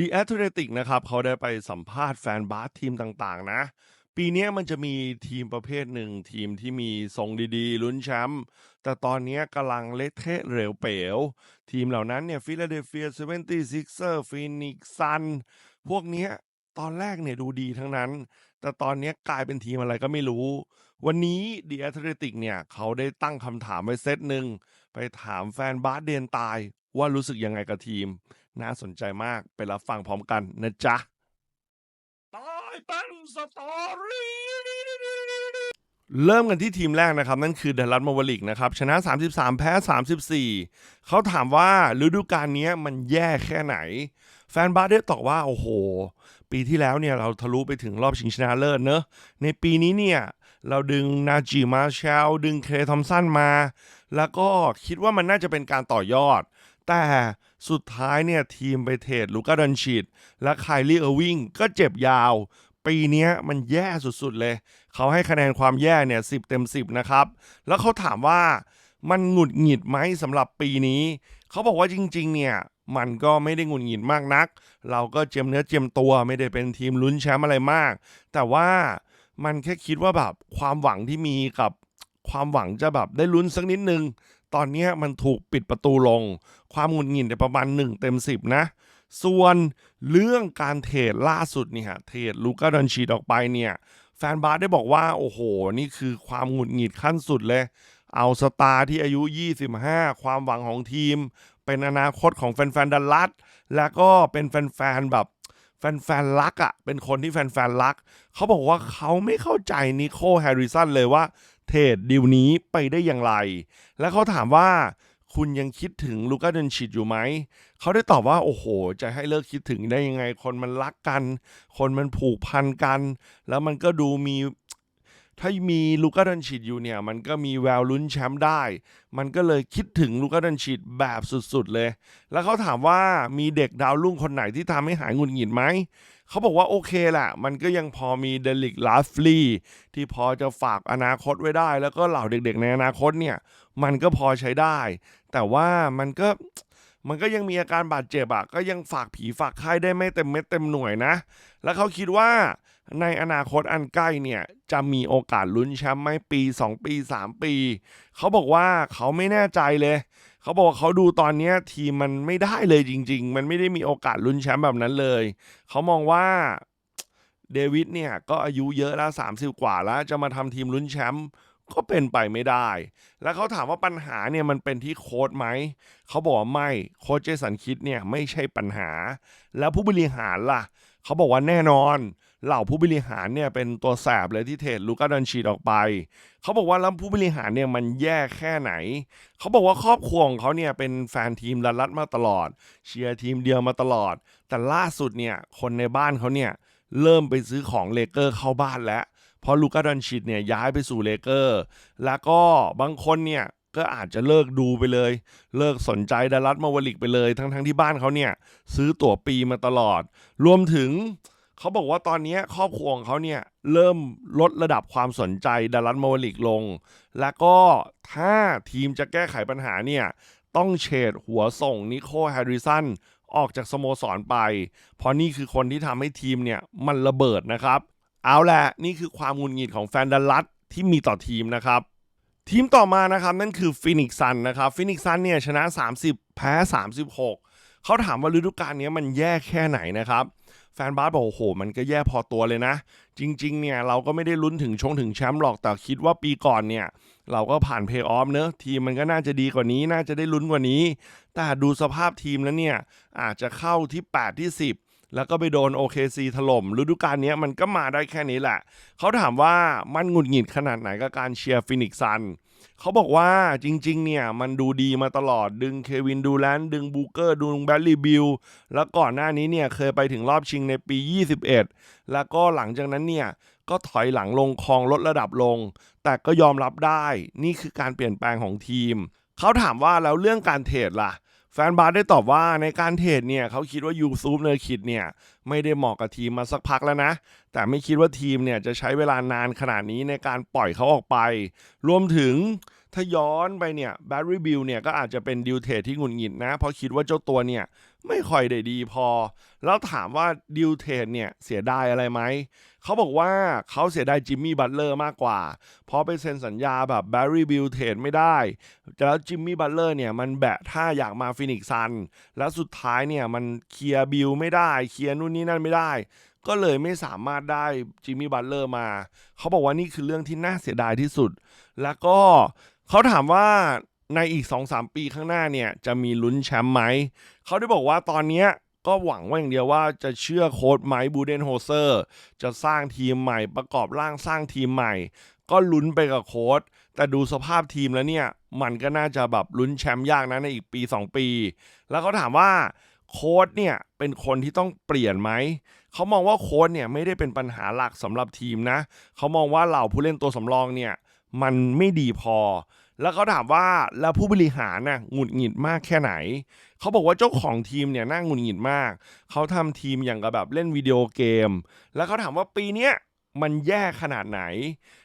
ดีแอตเลติกนะครับเขาได้ไปสัมภาษณ์แฟนบาสทีมต่างๆ นะ ปีนี้มันจะมีทีมประเภทหนึ่งทีมที่มีทรงดีๆ ลุ้นแชมป์แต่ตอนนี้กำลังเละเทะเหลวเป๋ว ทีมเหล่านั้นเนี่ยฟิลาเดลเฟียเซเวนตี้ซิกเซอร์ฟินิกซันพวกนี้ตอนแรกเนี่ยดูดีทั้งนั้น แต่ตอนนี้กลายเป็นทีมอะไรก็ไม่รู้ วันนี้ดีแอตเลติกเนี่ยเขาได้ตั้งคำถามไว้เซตหนึ่ง ไปถามแฟนบาสเดนตายว่ารู้สึกยังไงกับทีม น่าสนใจมากไปรับฟังพร้อมกันนะจ๊ะตายเป็นสตอรี่เริ่มกันที่ทีมแรกนะครับ นั่นคือเดลัสมาวลิกนะครับ ชนะ 33 แพ้ 34 เขาถามว่าฤดูกาลนี้มันแย่แค่ไหน แฟนบาสได้ตอบว่า โอ้โห ปีที่แล้วเนี่ย เราทะลุไปถึงรอบชิงชนะเลิศเนอะในปีนี้เนี่ย เราดึงนาจิมาเชลดึงเคลทอมสันมา แล้วก็คิดว่ามันน่าจะเป็นการต่อยอด แต่สุดท้ายเนี่ยทีมไปเทรดลูก้าดอนชิดและไคลลี่เออร์วิงก็เจ็บยาว ปีนี้มันแย่สุดๆเลย เขาให้คะแนนความแย่เนี่ยสิเต็ม 10 นะครับ แล้วเขาถามว่ามันหงุดหงิดไหมสำหรับปีนี้ เขาบอกว่าจริงๆเนี่ยมันก็ไม่ได้หงุดหงิดมากนัก เราก็เจียมเนื้อเจียมตัวไม่ได้เป็นทีมลุ้นแชมป์อะไรมาก แต่ว่ามันแค่คิดว่าแบบความหวังที่มีกับความหวังจะแบบได้ลุ้นสักนิดนึง ตอนนี้มันถูกปิดประตูลง ความหงุดหงิดเนี่ยประมาณ 1 เต็ม 10 นะ ส่วนเรื่องการเทรดล่าสุดเนี่ยเทรดลูก้าดอนชีดออกไปเนี่ยแฟนบาสได้บอกว่า โอ้โห นี่คือความหงุดหงิดขั้นสุดเลย เอาสตาร์ที่อายุ 25 ความหวังของทีม เป็นอนาคตของแฟนๆดัลลัสแล้วก็เป็นแฟนๆแบบแฟนๆรักอะ่ะ เป็นคนที่แฟนๆรัก เขาบอกว่าเขาไม่เข้าใจนิโคลแฮร์ริสันเลยว่า เทรดดีลนี้ไปได้อย่างไร แล้วเขาถามว่าคุณยังคิดถึงลูก้าเดนชิดอยู่ไหม เขาได้ตอบว่า โอ้โห จะให้เลิกคิดถึงได้ยังไง คนมันรักกัน คนมันผูกพันกัน แล้วมันก็ดูมี ถ้ามีลูก้าดอนชิดอยู่เนี่ย มันก็มีแววลุ้นแชมป์ได้ มันก็เลยคิดถึงลูก้าดอนชิดแบบสุดๆเลย แล้วเขาถามว่ามีเด็กดาวรุ่งคนไหนที่ทำให้หายหงุดหงิดไหม เขาบอกว่าโอเคแหละมันก็ยังพอมีเดลิกลาฟลีที่พอจะฝากอนาคตไว้ได้ แล้วก็เหล่าเด็กๆในอนาคตเนี่ย มันก็พอใช้ได้ แต่ว่ามันก็มันก็ยังมีอาการบาดเจ็บอะก็ยังฝากผีฝากไข้ได้ไม่เต็มเม็ดเต็มหน่วยนะ แล้วเขาคิดว่าในอนาคตอันใกล้เนี่ยจะมีโอกาสลุ้นแชมป์ไหมปี 2 ปี 3 ปี เขาบอกว่าเขาไม่แน่ใจเลย เขาบอกว่าเขาดูตอนนี้ทีมมันไม่ได้เลยจริง ๆ มันไม่ได้มีโอกาสลุ้นแชมป์แบบนั้นเลย เขามองว่าเดวิดเนี่ยก็อายุเยอะแล้ว 30 กว่าแล้ว จะมาทำทีมลุ้นแชมป์ก็เป็นไปไม่ได้ แล้วเขาถามว่าปัญหาเนี่ยมันเป็นที่โค้ดไหม เขาบอกว่าไม่โค้ชเจสันคิดเนี่ยไม่ใช่ปัญหา แล้วผู้บริหารล่ะ เขาบอกว่าแน่นอน เหล่าผู้บริหารเนี่ยเป็นตัวแสบเลยที่เทรดลูก้าดอนชีดออกไป เขาบอกว่าแล้วผู้บริหารเนี่ยมันแย่แค่ไหน เขาบอกว่าครอบครัวของเขาเนี่ยเป็นแฟนทีมดัลลัสมาตลอด เชียร์ทีมเดียวมาตลอด แต่ล่าสุดเนี่ยคนในบ้านเขาเนี่ยเริ่มไปซื้อของเลเกอร์เข้าบ้านแล้ว เพราะลูก้าดอนชิดเนี่ยย้ายไปสู่เลเกอร์ แล้วก็บางคนเนี่ยก็อาจจะเลิกดูไปเลย เลิกสนใจดัลลัสมาวลิกไปเลย ทั้งๆทที่บ้านเขาเนี่ยซื้อตั๋วปีมาตลอด รวมถึง เขาบอกว่าตอนนี้ครอบครัวของเขาเนี่ยเริ่มลดระดับความสนใจดัลลัสมาวลิกลง แล้วก็ถ้าทีมจะแก้ไขปัญหาเนี่ยต้องเฉดหัวส่งนิโคแฮร์ริสันออกจากสโมสรไป เพราะนี่คือคนที่ทำให้ทีมเนี่ยมันระเบิดนะครับ เอาแหละนี่คือความงุดหงิดของแฟนดัลลัสที่มีต่อทีมนะครับ ทีมต่อมานะครับนั่นคือฟินิกซันนะครับฟินิกซันเนี่ยชนะ 30 แพ้ 36 เขาถามว่าฤดูกาลนี้มันแย่แค่ไหนนะครับ แฟนบาสบอกโอ้โห มันก็แย่พอตัวเลยนะ จริง ๆ เนี่ยเราก็ไม่ได้ลุ้นถึงชงถึงแชมป์หรอกแต่คิดว่าปีก่อนเนี่ย เราก็ผ่านเพย์ออฟเนอะทีมมันก็น่าจะดีกว่านี้ น่าจะได้ลุ้นกว่านี้ แต่ดูสภาพทีมแล้วเนี่ย อาจจะเข้าที่ 8 ที่ 10 แล้วก็ไปโดน OKC ถล่มฤดูกาลนี้มันก็มาได้แค่นี้แหละ เขาถามว่ามันหงุดหงิดขนาดไหนกับการเชียร์ฟินิกซันเขาบอกว่าจริง ๆ เนี่ย มันดูดีมาตลอดดึงเควินดูแลนดึงบูเกอร์ดึงแบลลี่บิลแล้วก่อนหน้านี้เนี่ย เคยไปถึงรอบชิงในปี 21 แล้วก็หลังจากนั้นเนี่ย ก็ถอยหลังลงคลองลดระดับลง แต่ก็ยอมรับได้นี่คือการเปลี่ยนแปลงของทีม เขาถามว่าแล้วเรื่องการเทรดล่ะ แฟนบาสได้ตอบว่าในการเทรดเนี่ยเขาคิดว่ายูซูปเนอร์คิดเนี่ยไม่ได้เหมาะกับทีมมาสักพักแล้วนะ แต่ไม่คิดว่าทีมเนี่ยจะใช้เวลานานขนาดนี้ในการปล่อยเขาออกไป รวมถึงถ้าย้อนไปเนี่ยแบร์รี่บิลเนี่ยก็อาจจะเป็นดิวเทรดที่หงุดหงิดนะ เพราะคิดว่าเจ้าตัวเนี่ย ไม่ค่อยได้ดีพอ แล้วถามว่าดิวเทรดเนี่ยเสียดายอะไรไหม เขาบอกว่าเขาเสียดายจิมมี่บัตเลอร์มากกว่า เพราะไปเซ็นสัญญาแบบแบร์รี่บิลเทรดไม่ได้ แล้วจิมมี่บัตเลอร์เนี่ยมันแบะถ้าอยากมาฟินิกซ์ซัน แล้วสุดท้ายเนี่ยมันเคลียร์บิลไม่ได้ เคลียร์นู่นนี่นั่นไม่ได้ ก็เลยไม่สามารถได้จิมมี่บัตเลอร์มา เขาบอกว่านี่คือเรื่องที่น่าเสียดายที่สุด แล้วก็เขาถามว่า ในอีก 2-3 ปีข้างหน้าเนี่ยจะมีลุ้นแชมป์ไหม เขาได้บอกว่าตอนนี้ก็หวังว่าอย่างเดียวว่าจะเชื่อโค้ดไมค์บูเดนโฮเซอร์ จะสร้างทีมใหม่ประกอบร่างสร้างทีมใหม่ ก็ลุ้นไปกับโค้ดแต่ดูสภาพทีมแล้วเนี่ย มันก็น่าจะแบบลุ้นแชมป์ยากนะในอีกปี 2 ปี แล้วเขาถามว่าโค้ดเนี่ยเป็นคนที่ต้องเปลี่ยนไหม เขามองว่าโค้ดเนี่ยไม่ได้เป็นปัญหาหลักสำหรับทีมนะ เขามองว่าเหล่าผู้เล่นตัวสำรองเนี่ยมันไม่ดีพอ แล้วเขาถามว่าแล้วผู้บริหารน่ะหงุดหงิดมากแค่ไหน เขาบอกว่าเจ้าของทีมเนี่ยน่าหงุดหงิดมาก เขาทำทีมอย่างกับแบบเล่นวิดีโอเกม แล้วเขาถามว่าปีเนี้ย มันแย่ขนาดไหน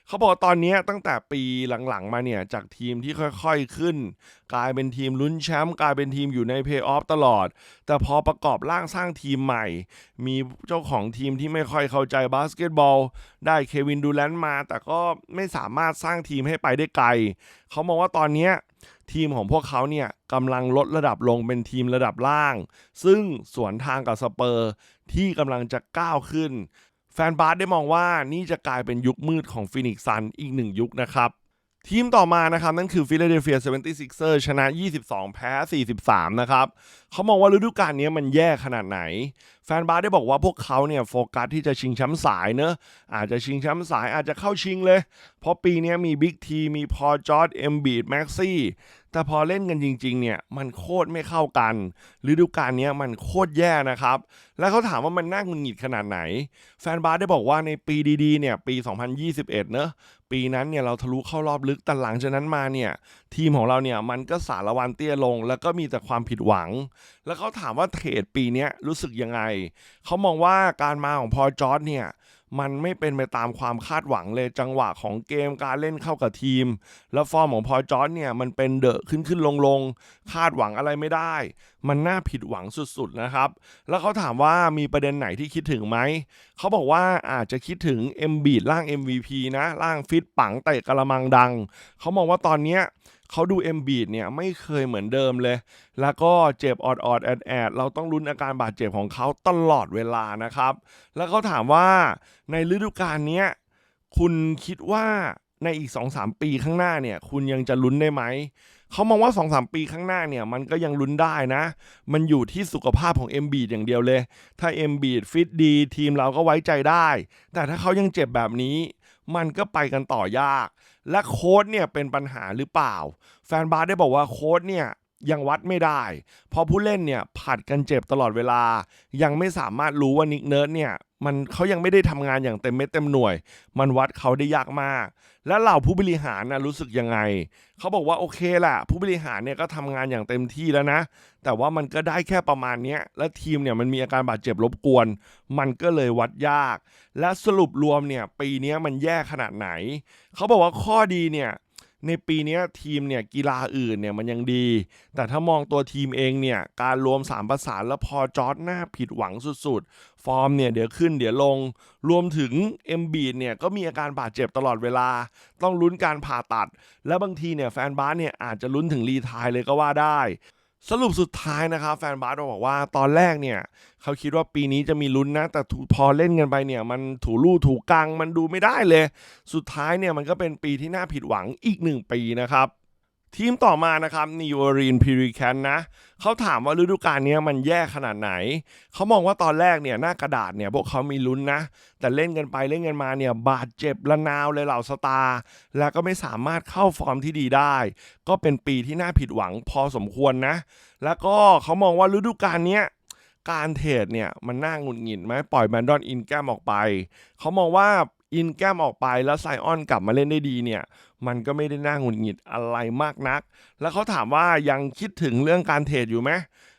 เขาบอกตอนนี้ตั้งแต่ปีหลังๆ มาเนี่ย จากทีมที่ค่อยๆขึ้น กลายเป็นทีมลุ้นแชมป์กลายเป็นทีมอยู่ในเพย์ออฟตลอด แต่พอประกอบร่างสร้างทีมใหม่ มีเจ้าของทีมที่ไม่ค่อยเข้าใจบาสเกตบอล ได้เควินดูแลนต์มา แต่ก็ไม่สามารถสร้างทีมให้ไปได้ไกล เขามองว่าตอนนี้ทีมของพวกเขาเนี่ยกำลังลดระดับลงเป็นทีมระดับล่าง ซึ่งสวนทางกับสเปอร์ที่กำลังจะก้าวขึ้น แฟนบาสได้มองว่านี่จะกลายเป็นยุคมืดของฟินิกซันอีกหนึ่งยุคนะครับ ทีมต่อมานะครับ นั่นคือฟิลาเดลเฟีย 76ers ชนะ 22 แพ้ 43 นะครับ เขามองว่าฤดูกาลนี้มันแย่ขนาดไหน แฟนบาสได้บอกว่าพวกเขาเนี่ยโฟกัสที่จะชิงแชมป์สายเนอะอาจจะชิงแชมป์สายอาจจะเข้าชิงเลย เพราะปีนี้มีบิ๊กทีมีพอจอร์ดเอ็มบีดแม็กซี่ แต่พอเล่นกันจริง ๆ เนี่ยมันโคตรไม่เข้ากันฤดูกาลนี้มันโคตรแย่นะครับ แล้วเขาถามว่ามันน่าหงุดหงิดขนาดไหน แฟนบาสได้บอกว่าในปีดีๆเนี่ยปี 2021 เนอะปีนั้นเนี่ยเราทะลุเข้ารอบลึกแต่หลังจากนั้นมาเนี่ยทีมของเราเนี่ยมันก็สารวันเตี้ยลง แล้วก็มีแต่ความผิดหวัง แล้วเขาถามว่าเทรดปีนี้รู้สึกยังไง เขามองว่าการมาของพอจอร์ดเนี่ยมันไม่เป็นไปตามความคาดหวังเลยจังหวะของเกมการเล่นเข้ากับทีม แล้วฟอร์มของพอจอร์ดเนี่ยมันเป็นเดอะขึ้นขึ้นลงลงคาดหวังอะไรไม่ได้ มันน่าผิดหวังสุดๆนะครับ แล้วเขาถามว่ามีประเด็นไหนที่คิดถึงไหม เขาบอกว่าอาจจะคิดถึง m b บีดร่าง MVP นะร่างฟิตปังเตะกระมังดัง เขามองว่าตอนเนี้ย เขาดู m b บีดเนี่ยไม่เคยเหมือนเดิมเลย แล้วก็เจ็บออดออดแอดแอดเราต้องลุ้นอาการบาดเจ็บของเขาตลอดเวลานะครับ แล้วเขาถามว่าในฤดูกาลนี้คุณคิดว่าในอีก 2-3 ปีข้างหน้าเนี่ย คุณยังจะลุ้นได้ไหม เขามองว่า 2-3 ปีข้างหน้าเนี่ย มันก็ยังลุ้นได้นะ มันอยู่ที่สุขภาพของ m b บีดอย่างเดียวเลย ถ้า m b บีดฟิตดี ทีมเราก็ไว้ใจได้ แต่ถ้าเขายังเจ็บแบบนี้ มันก็ไปกันต่อยาก และโค้ดเนี่ยเป็นปัญหาหรือเปล่า แฟนบาสได้บอกว่าโค้ดเนี่ย ยังวัดไม่ได้ เพราะผู้เล่นเนี่ยผัดกันเจ็บตลอดเวลา ยังไม่สามารถรู้ว่านิกเนิร์ดเนี่ยมันเขายังไม่ได้ทำงานอย่างเต็มเม็ดเต็มหน่วย มันวัดเขาได้ยากมาก และเหล่าผู้บริหารนะรู้สึกยังไง เขาบอกว่าโอเคแหละผู้บริหารเนี่ยก็ทำงานอย่างเต็มที่แล้วนะ แต่ว่ามันก็ได้แค่ประมาณนี้และทีมเนี่ยมันมีอาการบาดเจ็บรบกวน มันก็เลยวัดยาก และสรุปรวมเนี่ยปีนี้มันแย่ขนาดไหน เขาบอกว่าข้อดีเนี่ย ในปีนี้ทีมเนี่ยกีฬาอื่นเนี่ยมันยังดี แต่ถ้ามองตัวทีมเองเนี่ยการรวมสามประสานแล้วพอจอร์ดหน้าผิดหวังสุดๆ ฟอร์มเนี่ยเดี๋ยวขึ้นเดี๋ยวลง รวมถึงเอ็มบีเนี่ยก็มีอาการบาดเจ็บตลอดเวลา ต้องลุ้นการผ่าตัด และบางทีเนี่ยแฟนบ้านเนี่ยอาจจะลุ้นถึงรีไทายเลยก็ว่าได้ สรุปสุดท้ายนะครับแฟนบาสบอกว่าตอนแรกเนี่ย เขาคิดว่าปีนี้จะมีลุ้นนะ แต่พอเล่นกันไปเนี่ย มันถูลู่ถูกังมันดูไม่ได้เลย สุดท้ายเนี่ยมันก็เป็นปีที่น่าผิดหวังอีกหนึ่งปีนะครับ ทีมต่อมานะครับนิวอรีนพิริแคนนะเขาถามว่าฤดูกาลนี้มันแย่ขนาดไหน เขามองว่าตอนแรกเนี่ยหน้ากระดาษเนี่ยพวกเขามีลุ้นนะ แต่เล่นกันไปเล่นกันมาเนี่ยบาดเจ็บระนาวเลยเหล่าสตาร์แล้วก็ไม่สามารถเข้าฟอร์มที่ดีได้ ก็เป็นปีที่น่าผิดหวังพอสมควรนะ แล้วก็เขามองว่าฤดูกาลนี้การเทรดเนี่ยมันน่าหงุดหงิดไหมปล่อยแบนดอนอินแกมออกไป เขามองว่า อินแกมออกไปแล้วไซออนกลับมาเล่นได้ดีเนี่ย มันก็ไม่ได้น่าหงุดหงิดอะไรมากนัก แล้วเขาถามว่ายังคิดถึงเรื่องการเทรดอยู่ไหม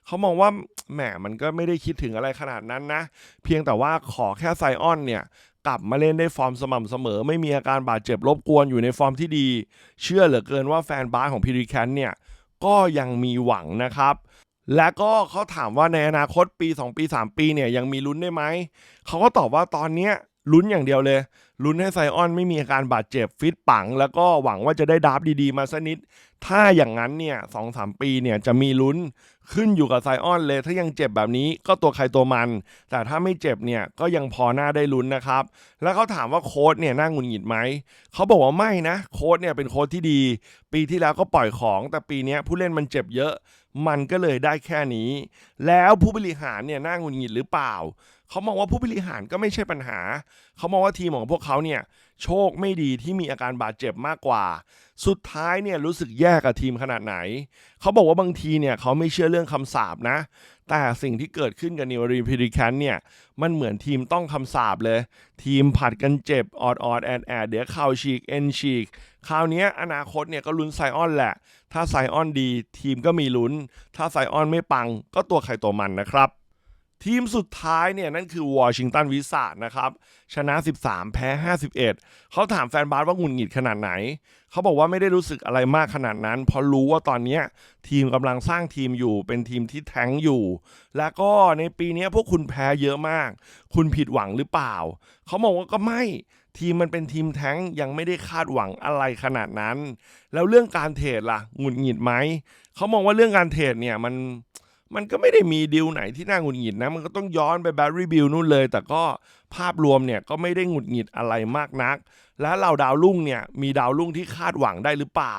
เขามองว่าแหมมันก็ไม่ได้คิดถึงอะไรขนาดนั้นนะ เพียงแต่ว่าขอแค่ไซออนเนี่ยกลับมาเล่นได้ฟอร์มสม่ำเสมอ ไม่มีอาการบาดเจ็บรบกวนอยู่ในฟอร์มที่ดี เชื่อเหลือเกินว่าแฟนบาสของพีริแคนเนี่ยก็ยังมีหวังนะครับ และก็เขาถามว่าในอนาคตปี 2 ปี 3 ปีเนี่ยยังมีลุ้นได้ไหม เขาก็ตอบว่าตอนเนี้ยลุ้นอย่างเดียวเลย ลุ้นให้ไซออนไม่มีอาการบาดเจ็บฟิตปัง แล้วก็หวังว่าจะได้ดับดีๆ มาสักนิด ถ้าอย่างนั้นเนี่ยสองสามปีเนี่ยจะมีลุ้นขึ้นอยู่กับไซออนเลย ถ้ายังเจ็บแบบนี้ก็ตัวใครตัวมัน แต่ถ้าไม่เจ็บเนี่ยก็ยังพอหน้าได้ลุ้นนะครับ แล้วเขาถามว่าโค้ดเนี่ยน่าหงุดหงิดไหม เขาบอกว่าไม่นะ โค้ดเนี่ยเป็นโค้ดที่ดี ปีที่แล้วก็ปล่อยของ แต่ปีนี้ผู้เล่นมันเจ็บเยอะ มันก็เลยได้แค่นี้ แล้วผู้บริหารเนี่ยน่าหงุนงิดหรือเปล่า เขามองว่าผู้บริหารก็ไม่ใช่ปัญหา เขามองว่าทีมของพวกเขาเนี่ยโชคไม่ดีที่มีอาการบาดเจ็บมากกว่า สุดท้ายเนี่ยรู้สึกแย่กับทีมขนาดไหน เขาบอกว่าบางทีเนี่ยเขาไม่เชื่อเรื่องคำสาปนะ แต่สิ่งที่เกิดขึ้นกับนิวรีพิริแคนเนี่ยมันเหมือนทีมต้องคำสาบเลย ทีมผัดกันเจ็บออดออดแอดแอดเดี๋ยวเข่าฉีกเอ็นฉีกคราวนี้อนาคตเนี่ยก็ลุ้นไซออนแหละ ถ้าไซออนดี ทีมก็มีลุ้น ถ้าไซออนไม่ปังก็ตัวใครตัวมันนะครับ ทีมสุดท้ายเนี่ยนั่นคือวอชิงตันวิสาดนะครับ ชนะ 13 แพ้ 51 เขาถามแฟนบาสว่าหงุดหงิดขนาดไหน เขาบอกว่าไม่ได้รู้สึกอะไรมากขนาดนั้น เพราะรู้ว่าตอนนี้ทีมกำลังสร้างทีมอยู่เป็นทีมที่แท้งอยู่ แล้วก็ในปีนี้พวกคุณแพ้เยอะมาก คุณผิดหวังหรือเปล่า เขาบอกว่าก็ไม่ทีมมันเป็นทีมแท้งยังไม่ได้คาดหวังอะไรขนาดนั้น แล้วเรื่องการเทรดล่ะหงุดหงิดไหมเขามองว่าเรื่องการเทรดเนี่ยมัน มันก็ไม่ได้มีดีลไหนที่น่าหงุดหงิดนะ มันก็ต้องย้อนไปแบรรี่บิลนู่นเลย แต่ก็ภาพรวมเนี่ยก็ไม่ได้หงุดหงิดอะไรมากนัก และเหล่าดาวรุ่งเนี่ยมีดาวรุ่งที่คาดหวังได้หรือเปล่า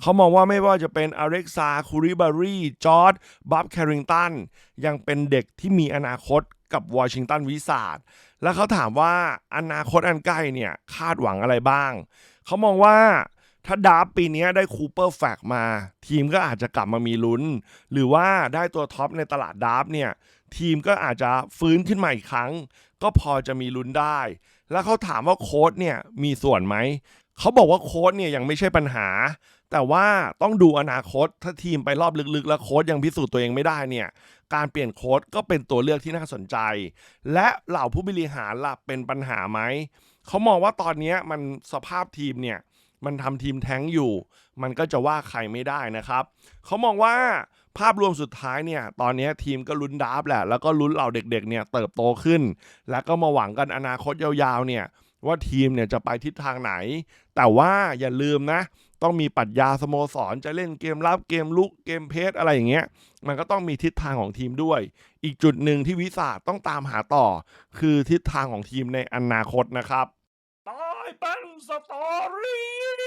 เขามองว่าไม่ว่าจะเป็นอเล็กซาคูริบารีจอร์ดบับแคริงตันยังเป็นเด็กที่มีอนาคตกับวอชิงตันวิสาดแล้วเขาถามว่าอนาคตอันใกล้เนี่ยคาดหวังอะไรบ้าง เขามองว่า ถ้าดาร์ฟปีนี้ได้คูเปอร์แฟกมา ทีมก็อาจจะกลับมามีลุ้น หรือว่าได้ตัวท็อปในตลาดดาร์ฟเนี่ยทีมก็อาจจะฟื้นขึ้นมาอีกครั้ง ก็พอจะมีลุ้นได้ แล้วเขาถามว่าโค้ดเนี่ยมีส่วนไหม เขาบอกว่าโค้ดเนี่ยยังไม่ใช่ปัญหา แต่ว่าต้องดูอนาคตถ้าทีมไปรอบลึกๆ แล้วโค้ดยังพิสูจน์ตัวเองไม่ได้เนี่ยการเปลี่ยนโค้ดก็เป็นตัวเลือกที่น่าสนใจ และเหล่าผู้บริหารล่ะเป็นปัญหาไหมเขามองว่าตอนนี้มันสภาพทีมเนี่ย มันทำทีมแท้งอยู่ มันก็จะว่าใครไม่ได้นะครับ เขามองว่าภาพรวมสุดท้ายเนี่ย ตอนนี้ทีมก็ลุ้นดราฟแหละ แล้วก็ลุ้นเหล่าเด็กๆเนี่ยเติบโตขึ้น แล้วก็มาหวังกันอนาคตยาวๆเนี่ยว่าทีมเนี่ยจะไปทิศทางไหน แต่ว่าอย่าลืมนะ ต้องมีปรัชญาสโมสร จะเล่นเกมรับเกมลุกเกมเพสอะไรอย่างเงี้ย มันก็ต้องมีทิศทางของทีมด้วย อีกจุดหนึ่งที่วิสาต้องตามหาต่อ คือทิศทางของทีมในอนาคตนะครับตายเป็น The authority.